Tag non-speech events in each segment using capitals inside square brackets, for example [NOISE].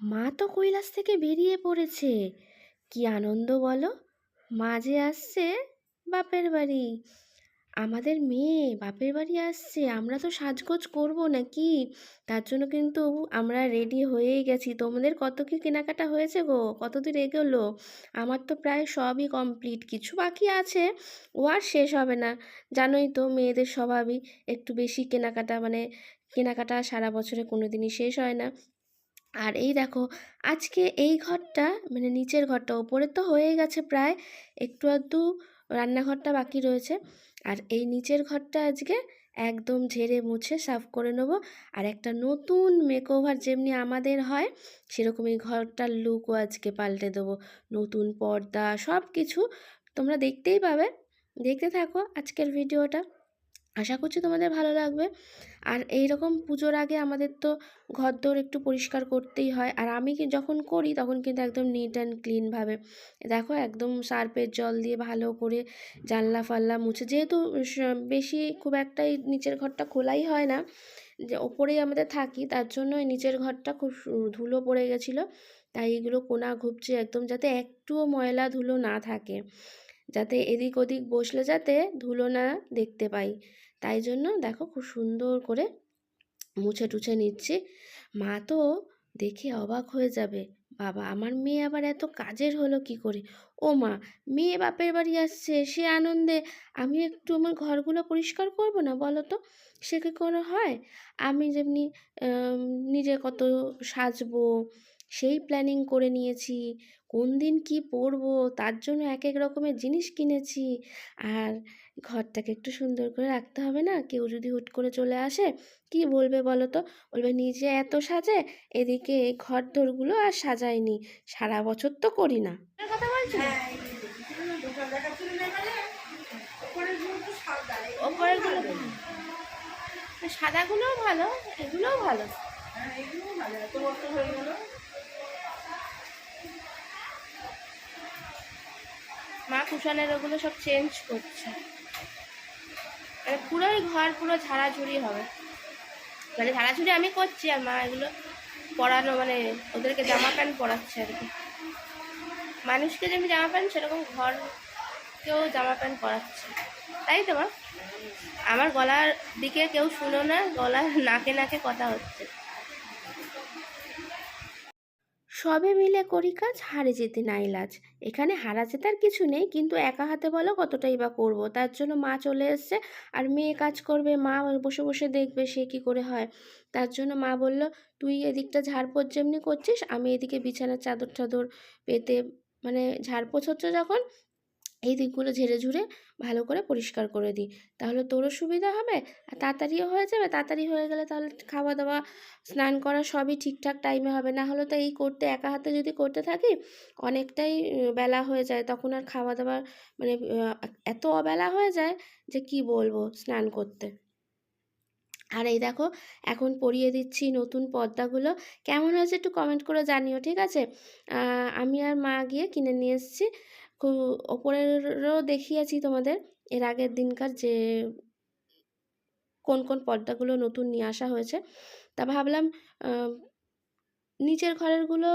মা তো কৈলাস থেকে বেরিয়ে পড়েছে। কি আনন্দ বলো? মা যে আসছে বাপের বাড়ি। আমাদের মেয়ে বাপের বাড়ি আসছে। আমরা তো সাজগোজ করব নাকি? তার জন্য কিন্তু আমরা রেডি হয়েই গেছি। তোমাদের কত কি কেনাকাটা হয়েছে গো? কত দূর এগোলো? আমার তো প্রায় সবই কমপ্লিট কিছু বাকি আছে। ও আর শেষ হবে না। জানোই তো মেয়েদের স্বভাবই একটু বেশি কেনাকাটা মানে কেনাকাটা সারা বছরে কোনো দিনই শেষ হয় না। আর এই দেখো, আজকে এই ঘরটা মানে নিচের ঘরটা, ওপরে তো হয়ে গেছে প্রায় একটু আধটু রান্নাঘরটা বাকি রয়েছে। আর এই নিচের ঘরটা আজকে একদম ঝেড়ে মুছে সাফ করে নেব। আর একটা নতুন মেকওভার যেমনি আমাদের হয়, সেরকম এই ঘরটার লুকও আজকে পাল্টে দেবো। নতুন পর্দা সব কিছু তোমরা দেখতেই পাবে। দেখতে থাকো আজকের ভিডিওটা আশা করছি তোমাদের ভালো লাগবে। আর এই রকম পুজোর আগে আমাদের তো ঘরদোর একটু পরিষ্কার করতেই হয়। আর আমি যখন করি তখন কিন্তু একদম নিট অ্যান্ড ক্লিনভাবে দেখো একদম সার্পের জল দিয়ে ভালো করে জানলা ফাল্লা মুছে। যেহেতু বেশি খুব একটাই নিচের ঘরটা খোলাই হয় না, যে ওপরেই আমাদের থাকি, তার জন্য নিচের ঘরটা খুব ধুলো পড়ে গেছিল। তাই এগুলো কোনা ঘুপছে একদম যাতে একটুও ময়লা ধুলো না থাকে। যাতে এদিক ওদিক বসলে যাতে ধুলো না দেখতে পাই। তাই জন্য দেখো খুব সুন্দর করে মুছে টুছে নিচ্ছি। মা তো দেখে অবাক হয়ে যাবে। বাবা, আমার মেয়ে আবার এত কাজের হলো কি করে? ও মা, মেয়ে বাপের বাড়ি আসছে, সে আনন্দে। আমি একটু আমার ঘরগুলো পরিষ্কার করব না বলো তো? সে কি করে হয়? আমি যেমনি নিজে কত সাজবো, সেই প্ল্যানিং করে নিয়েছি। কোন দিন কি পরবো? তার জন্য এক এক রকমের জিনিস কিনেছি। আর ঘরটাকে একটু সুন্দর করে রাখতে হবে না? কেউ যদি হুট করে চলে আসে কি বলবে বলো তো বলবে নিজে এত সাজে এদিকে ঘর দোরগুলো আর সাজায়নি সারা বছর তো করি না। কথা বলছো ওপরেরগুলো সাদাগুলোও ভালো এগুলোও ভালো। মা কুশানের ওগুলো সব চেঞ্জ করছে। মানে পুরোই ঘর, পুরো ঝাড়াঝুড়ি হবে। মানে ঝাড়াঝুড়ি আমি করছি আর মা এগুলো পরানো মানে ওদেরকে জামা প্যান্ট পরাচ্ছে আর কি। মানুষকে যেমনি জামা প্যান্ট, সেরকম ঘরকেও জামা প্যান্ট পরাচ্ছে। তাই তো মা? আমার গলার দিকে কেউ শুনো না, গলার নাকে নাকে কথা হচ্ছে। সবে মিলে করি কাজ, হারে যেতে নাই লাজ এখানে হারা জেতার কিছু নেই, কিন্তু একা হাতে বলো কতটাই বা করব। তার জন্য মা চলে এসছে আর মেয়ে কাজ করবে, মা বসে বসে দেখবে সে কি করে হয়। তার জন্য মা বলল, তুই এদিকটা ঝাড়পোঁচ যেমনি করছিস, আমি এদিকে বিছানার চাদর টাদর পেতে মানে ঝাড়পোঁছ হচ্ছে যখন এই দিকগুলো ঝেড়ে ঝুড়ে ভালো করে পরিষ্কার করে দিই। তাহলে তোরও সুবিধা হবে? আর তাড়াতাড়িও হয়ে যাবে? তাড়াতাড়ি হয়ে গেলে তাহলে খাওয়া দাওয়া স্নান করা সবই ঠিকঠাক টাইমে হবে। না হলে তো এই করতে, একা হাতে যদি করতে থাকি, অনেকটাই বেলা হয়ে যায়। তখন আর খাওয়া দাওয়ার মানে এত অবেলা হয়ে যায় যে কি বলব স্নান করতে। আর এই দেখো, এখন পরিয়ে দিচ্ছি নতুন পর্দাগুলো। কেমন হয়েছে একটু কমেন্ট করে জানিও, ঠিক আছে? আমি আর মা গিয়ে কিনে নিয়ে এসেছি। খুব ওপরেরও দেখিয়েছি তোমাদের। এর আগের দিনকার যে কোন কোন পর্দাগুলো নতুন নিয়ে আসা হয়েছে। তা ভাবলাম নিচের ঘরেরগুলো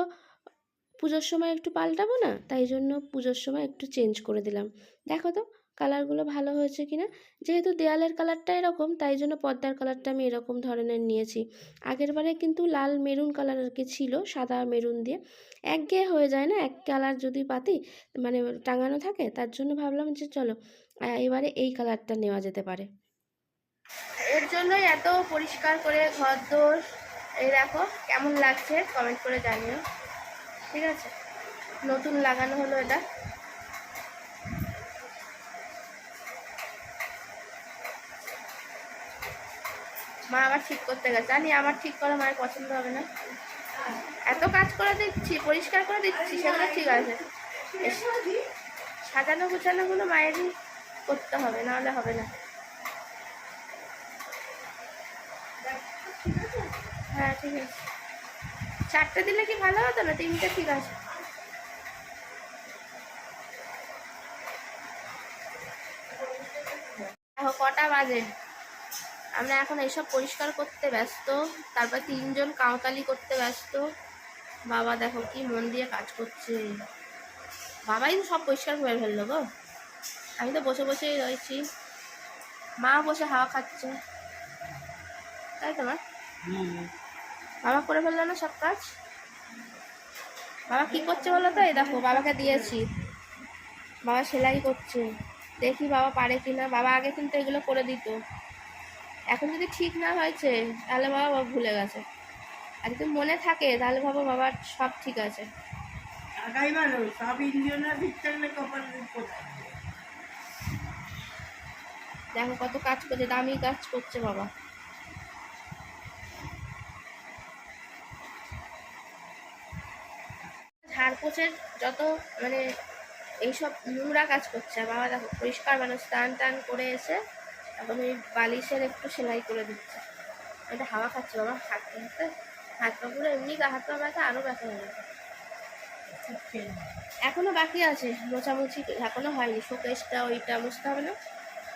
পুজোর সময় একটু পাল্টাবো না? তাই জন্য পুজোর সময় একটু চেঞ্জ করে দিলাম। দেখো তো কালারগুলো ভালো হয়েছে কি না যেহেতু দেয়ালের কালারটা এরকম, তাই জন্য পর্দার কালারটা আমি এরকম ধরনের নিয়েছি। আগের বারে কিন্তু লাল মেরুন কালার আর কি ছিল, সাদা মেরুন দিয়ে। একঘেয়ে হয়ে যায় না, এক কালার যদি পাতি মানে টাঙানো থাকে, তার জন্য ভাবলাম যে চলো এবারে এই কালারটা নেওয়া যেতে পারে। এর জন্যই এত পরিষ্কার করে ঘর দোর এই দেখো কেমন লাগছে কমেন্ট করে জানিও। ঠিক আছে? নতুন লাগানো হলো এটা। মা আবার ঠিক করতে গেছে। জানি আমার ঠিক করা মায়ের পছন্দ হবে না। এত কাজ করে দিচ্ছি, পরিষ্কার করে দিচ্ছি, সেগুলো ঠিক আছে। সাজানো গুছানোগুলো মায়েরই করতে হবে, নাহলে হবে না। হ্যাঁ ঠিক আছে। চারটে দিলে কি ভালো হতো না? তিনটে ঠিক আছে। কটা বাজে। আমরা এখন এইসব পরিষ্কার করতে ব্যস্ত, তারপর তিনজন কাঁওতালি করতে ব্যস্ত। বাবা দেখো কি মন দিয়ে কাজ করছে। বাবাই তো সব পরিষ্কার করে ফেলল গো। আমি তো বসে বসেই রয়েছি। মা বসে হাওয়া খাচ্ছে। তাই তো বাবা করে ফেলল না সব কাজ? বাবা কি করছে বলো তো? এই দেখো, বাবাকে দিয়েছি। বাবা সেলাই করছে। দেখি বাবা পারে কিনা। বাবা আগে কিন্তু এগুলো করে দিত। এখন যদি ঠিক না হয়েছে তাহলে বাবা বাবা ভুলে গেছে। আর যদি মনে থাকে তাহলে ভাবো বাবার সব ঠিক আছে। টাকাই ভালো সব কপাল দেখো কত কাজ করছে দামি কাজ করছে বাবা। ঝাড়পোছের যত মানে এইসব নোংরা কাজ করছে বাবা দেখো পরিষ্কার মানে স্নান টান করে এসে এখন ওই বালিশের একটু সেলাই করে দিচ্ছে। এটা হাওয়া খাচ্ছে বাবা হাঁটতে হাঁটতে হাত। পা পুরো এমনি হাত পা ব্যথা আরও ব্যথা হয়ে গেছে। এখনও বাকি আছে মোছামুছি এখনও হয়নি শোকেসটা ওইটা মুছতে হবে না।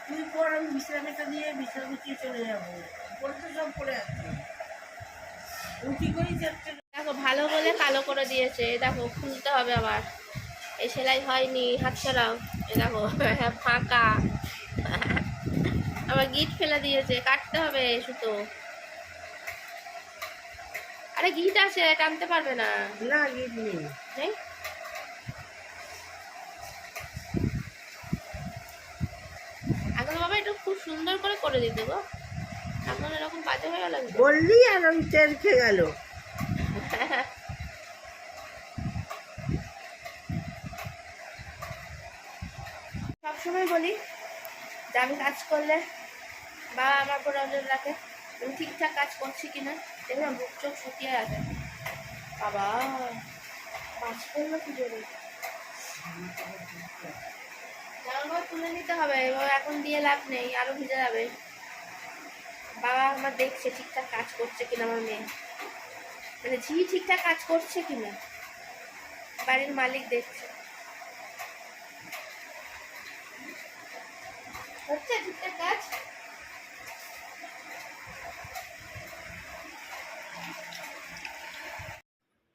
তুই পর আমি বিছানাটা দিয়ে বিছানা গুছিয়ে চলে যাব। পরে তো সব আছে। উঠি করেই যাচ্ছে? দেখো ভালো বলে কালো করে দিয়েছে। দেখো খুলতে হবে আবার। এই সেলাই হয়নি হাত সরাও। এই দেখো [LAUGHS] ফাঁকা। গিট ফেলে দিয়েছে কাটতে হবে সুতো। আরে গিট আছে টানতে পারবে না। না গিয়ে নেই। এখন বাবা একটু খুব সুন্দর করে করে দিতে গো। এখন এরকম বাজে হয়ে গেল বললি আর ওই তেল খেয়ে গেল। সবসময় বলি যে আমি কাজ করলে বাবা আমার উপর নজর রাখে, আমি ঠিকঠাক কাজ করছি কিনা, দেখলাম বুক চোখ শুকিয়ে আছে। বাবা, কাজ করল কি জোরে জামাকাপড় তুলে নিতে হবে এবার এখন দিয়ে লাভ নেই, আরও ভিজে যাবে। বাবা আমার দেখছে ঠিকঠাক কাজ করছে কিনা আমার মেয়ে। মানে ঝি, ঠিকঠাক কাজ করছে কিনা? বাড়ির মালিক দেখছে। হচ্ছে ঠিকঠাক কাজ?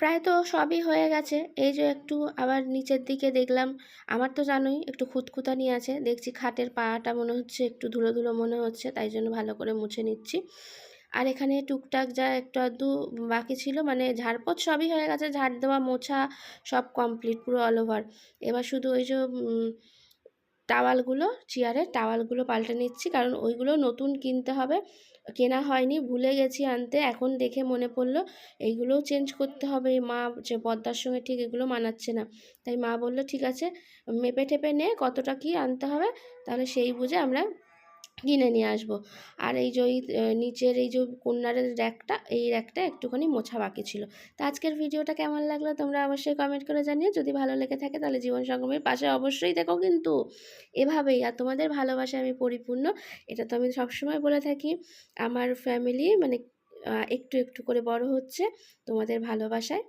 প্রায় তো সবই হয়ে গেছে। এই যে একটু আবার নিচের দিকে দেখলাম, আমার তো জানোই একটু খুঁতখুতানি আছে। দেখছি খাটের পাটা মনে হচ্ছে, একটু ধুলো ধুলো মনে হচ্ছে, তাই জন্য ভালো করে মুছে নিচ্ছি। আর এখানে টুকটাক যা একটু আধটু বাকি ছিল মানে ঝাড়পোছ সবই হয়ে গেছে, ঝাড় দেওয়া, মোছা সব কমপ্লিট পুরো অল ওভার এবার শুধু ওই যে টাওয়ালগুলো চেয়ারের টাওয়ালগুলো পাল্টে নিচ্ছি, কারণ ওইগুলো নতুন কিনতে হবে। কেনা হয়নি, ভুলে গেছি আনতে। এখন দেখে মনে পড়ল, এইগুলোও চেঞ্জ করতে হবে। মা যে পদ্মার সঙ্গে ঠিক এগুলো মানাচ্ছে না। তাই মা বলল, ঠিক আছে, মেপে ঠেপে নে কতটা কি আনতে হবে, তাহলে সেই বুঝে আমরা কিনে নিয়ে আসব। আর এই যে নিচের এই যে কন্যারের র্যাকটা, এই র্যাকটা একটুখানি মোছা বাকি ছিল। তো আজকের ভিডিওটা কেমন লাগল তোমরা অবশ্যই কমেন্ট করে জানিও। যদি ভালো লেগে থাকে তাহলে জীবন সঙ্গমের পাশে অবশ্যই দেখো কিন্তু। এভাবেই, আর তোমাদের ভালোবাসা আমি পরিপূর্ণ। এটা তো আমি সবসময় বলে থাকি। আমার ফ্যামিলি মানে একটু একটু করে বড় হচ্ছে। তোমাদের ভালোবাসায়